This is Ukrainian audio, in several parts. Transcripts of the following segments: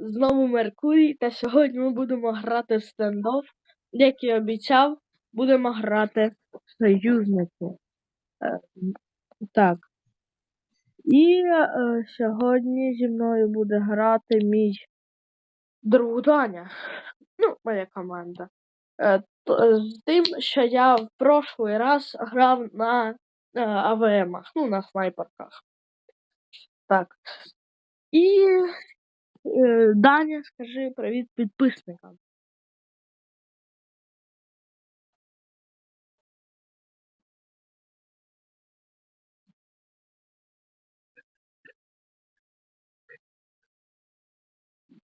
знову Меркурій, та сьогодні ми будемо грати в стендофф. Як і обіцяв, будемо грати в союзники. Е, так. І е, сьогодні зі мною буде грати мій друг Даня. Ну, моя команда. Е, то- з тим, що я в прошлий раз грав на е, АВМах, ну, на снайперках. Так. І е, Даня, скажи привіт підписникам.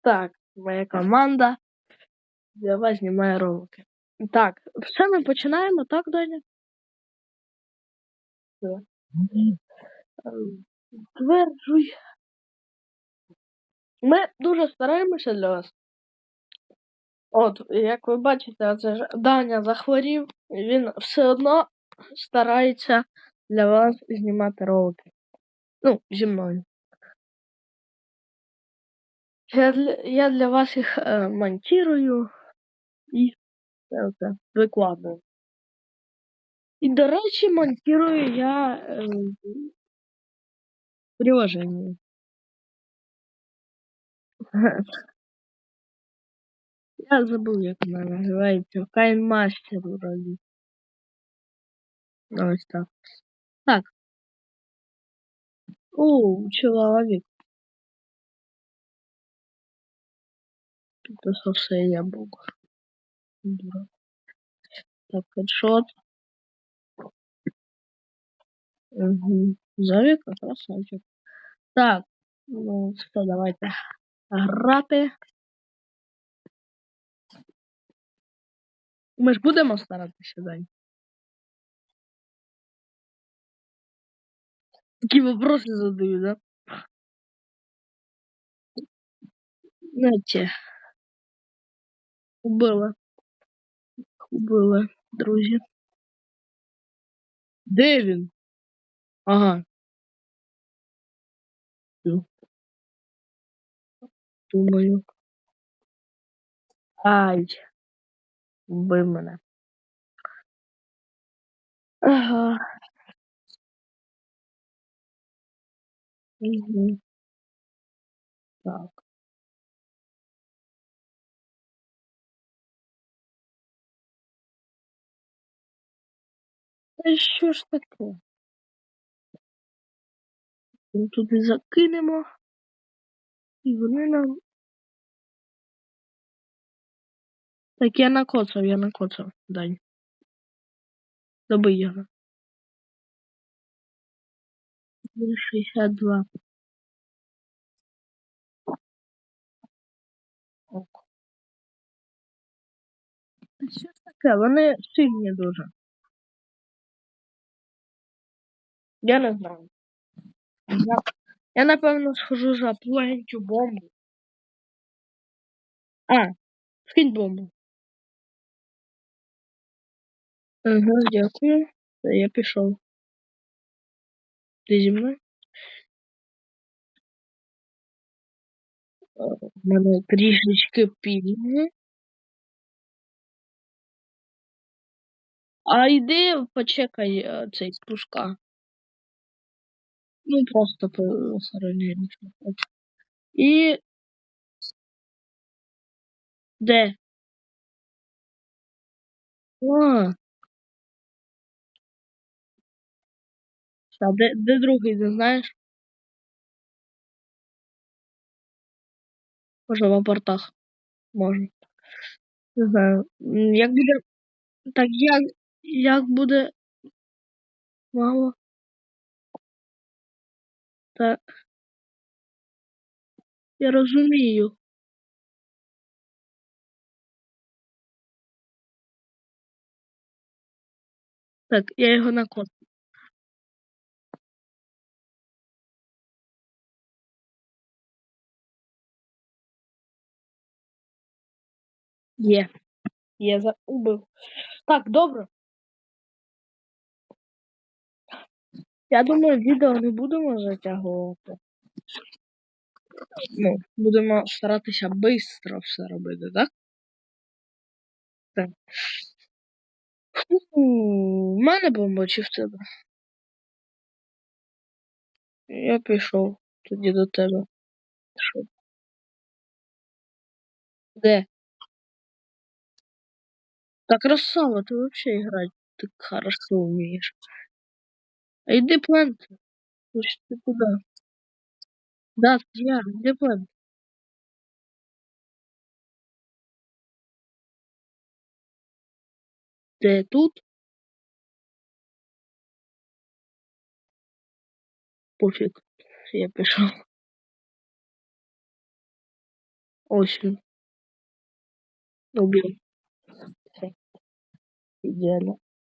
Так, моя команда. Давай знімає ролики. Так, все ми починаємо, так, Даня? Стверджуй. Ми дуже стараємося для вас. От, як ви бачите, це ж Даня захворів, він все одно старається для вас знімати ролики. Ну, зі мною. Я для, я для вас їх е, монтирую і це викладаю. І, до речі, монтирую я е, приложення. Я забув, як вона називається. Кайнмастер вроді. Ну, Ось так. Так. О, чоловік. Підписався я був. Дура. Так, хедшот. Угу. Завіка, красавчик. Так. Ну, що, давайте Грати. Ми ж будемо старатися, Дань. Такі вопроси задаю, да? Знаете, убила. Убила, друзі. Де він? Ага. Ду- Думаю. Ай. Вбив мене. Ага. Угу. Так. Та що ж таке? Ми туди закинемо. І вони нам. Так я накоцав, я накоцав, Дань. Добий його. 62. Ок. Що ж таке? Вони сильні дуже. Я не знаю. Я, я напевно схожу за плентю бомбу. А, скинь бомбу. Ага, дякую. Та я пішов. Ти зі мною? Е, В мене трішечки пільги. А йди почекай е, цей пушка. Ну, просто по стороні. І. Де? А де, де другий, не знаєш? Може в апортах. Може. Не знаю. Як буде. Так як. Як буде. Мало. Так. Я розумію. Так, я його на код. Є. Я за убив. Так, добре. Я думаю, відео не будемо затягувати. Ну, будемо старатися швидко все робити, так? Так. У мене бомба чи в тебе? Я пішов тоді до тебе. Що? Де? Так красава, ти вообще грати так хорошо вмієш. А йди плент. Ось ти куди? Да, я, йди плент. Ти тут? Пофіг. Я. Ось він. Убив. Все.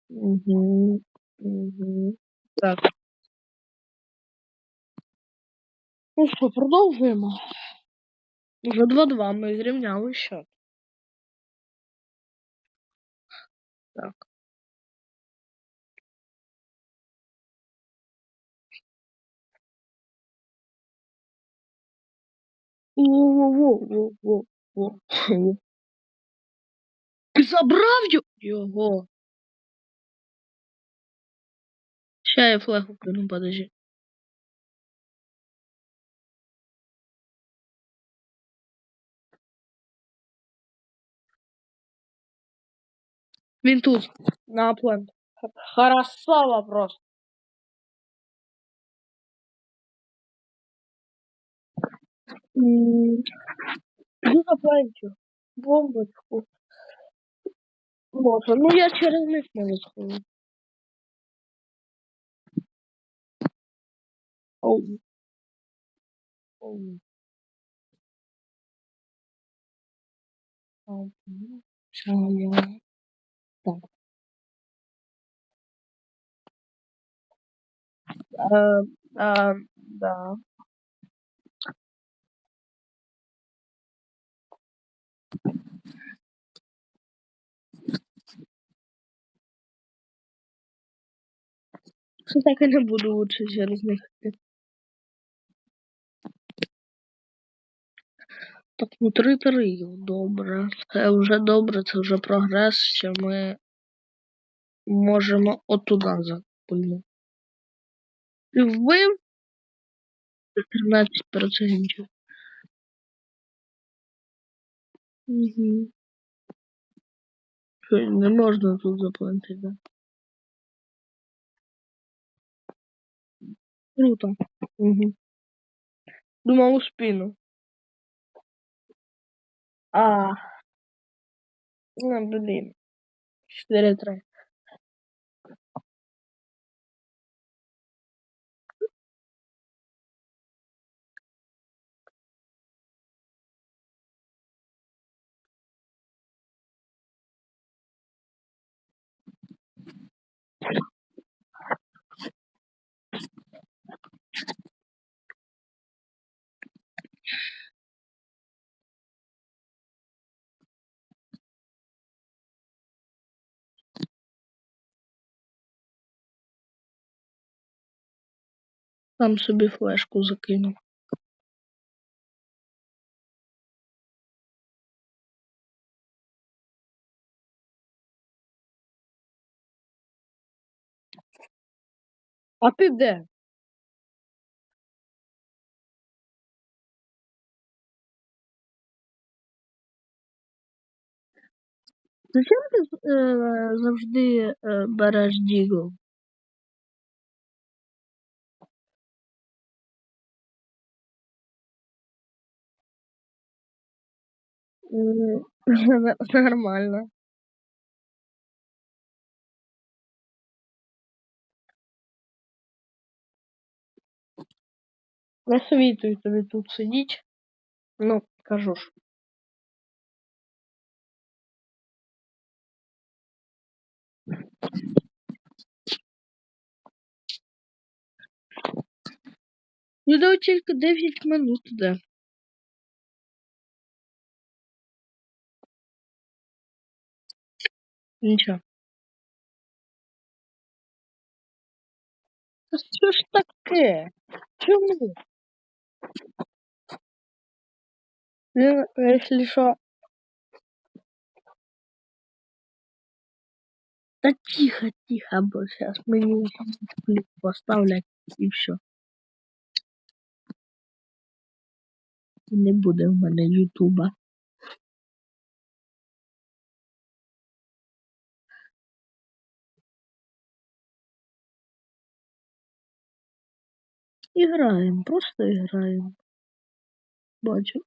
Угу. Угу. Так. Ну що, продовжуємо. Вже 2-2, ми зрівняли счет. Так. Во-во-во-во-во-во. Забрав його? Ща я флегу кину, подожди. Він тут, на плент. Хорошо просто. Ну, на пленчу. Бомбочку. Може, ну я через них можу сходити. Оу. Оу. Оу. Що я? Так. Е, е, да. Що так і не буду лучше через них. йти. Так, ну 3-3, добре. Це вже добре, це вже прогрес, що ми можемо отуда запульнути. Ти вбив 13%. Угу. Що, не можна тут заплатити, да? Круто. Угу. Думав у спину. А. Ну, блин. 4-3. Там собі флешку закинув. А ти де? Зачем ти е, завжди е, береш дігл? Нормально. Не совітую тобі тут сидіть. Ну, кажу ж. Відео тільки 9 минут іде. Нічого. Та що ж таке? Чому? Він, якщо що. Та тихо, тихо, бо зараз мені кліп поставлять і все. Не буде в мене ютуба. Играем, просто играем. Бачу.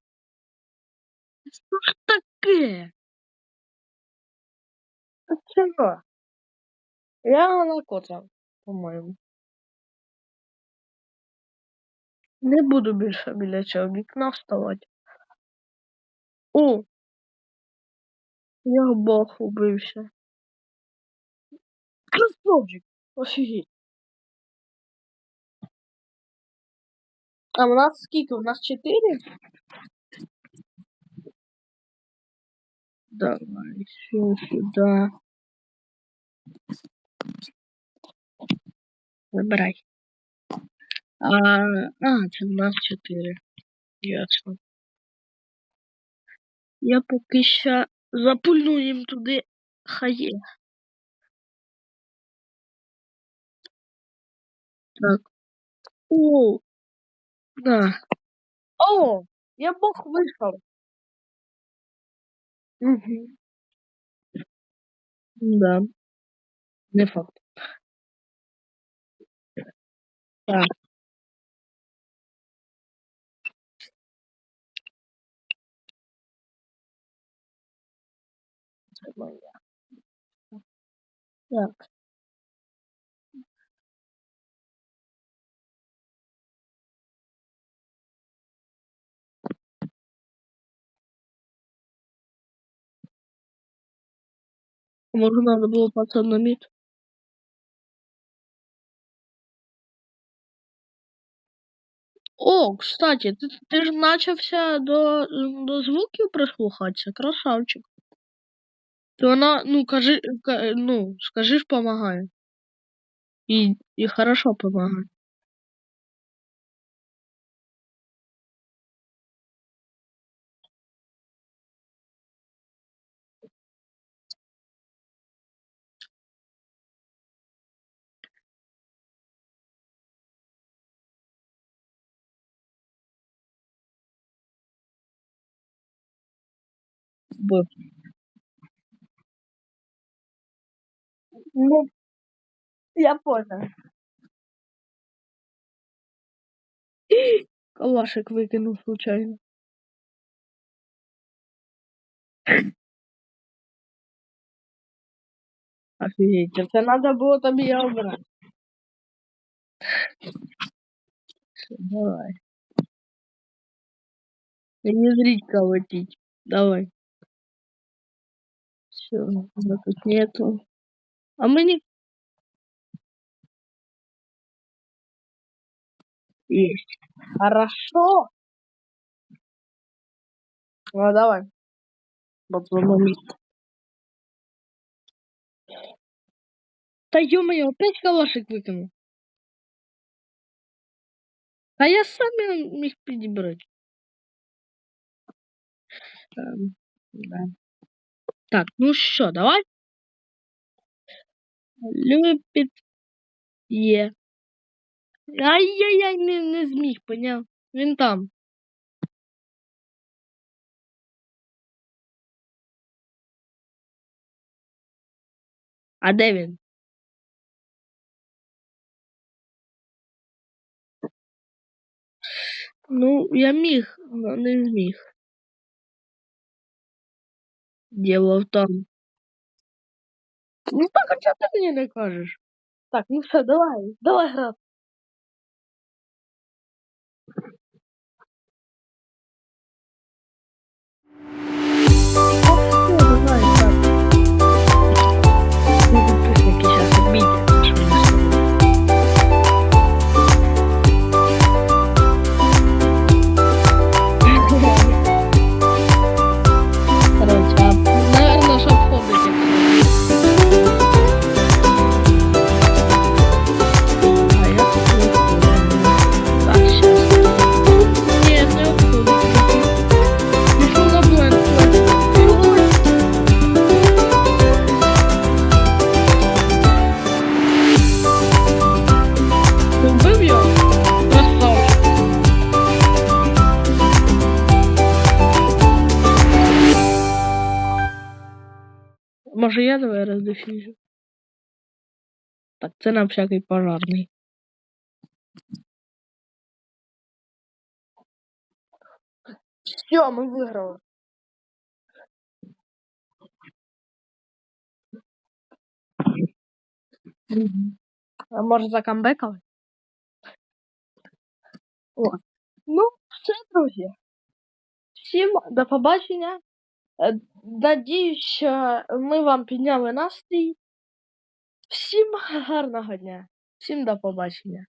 Що ж таке? А чого? Я накоцав, по-моєму. Не буду більше біля цього вікна вставати. О! Я бог убився. Красавчик! Офігеть. А у нас скільки? У нас чотири? Давай, все сюда. Забирай. А, а, це в нас чотири. Ясно. Я поки що запульну їм туди хає. Так. О! Да. О! Я бог вийшов. Угу. Да. Не факт. Так. Так. Може, надо було пацан на мід? О, кстати, ти, ти ж начався до, до звуків прислухатися, красавчик. То вона, ну, кажи, ка- ну, скажи ж помагає. І, і хорошо помагає. Бо. Ну, я понял. Калашик викинув случайно. Офігеть, це треба було тобі я обрати. Все, давай. Не зрить колотить. Давай. Все, тут нету. А мы не... Есть. Хорошо. Ну, давай. Вот момент. Да ё-моё, опять калашик выкинул. А я сам міг підібрати. Ем, да. Так, ну що, давай. Любить є. Ай-яй-яй, не, не зміг, поняв. Він там. А де він? Ну, я міг, але не зміг. Діло в тому. Ну так, а чого ти мені не кажеш? Так, ну все, давай, давай грати. Роздефіжу? Так, це на всякий пожарний. Все, ми виграли. А може закамбекали? О. Ну, все, друзі. Всім до побачення. Е, Надіюсь, що ми вам підняли настрій. Всім гарного дня. Всім до побачення.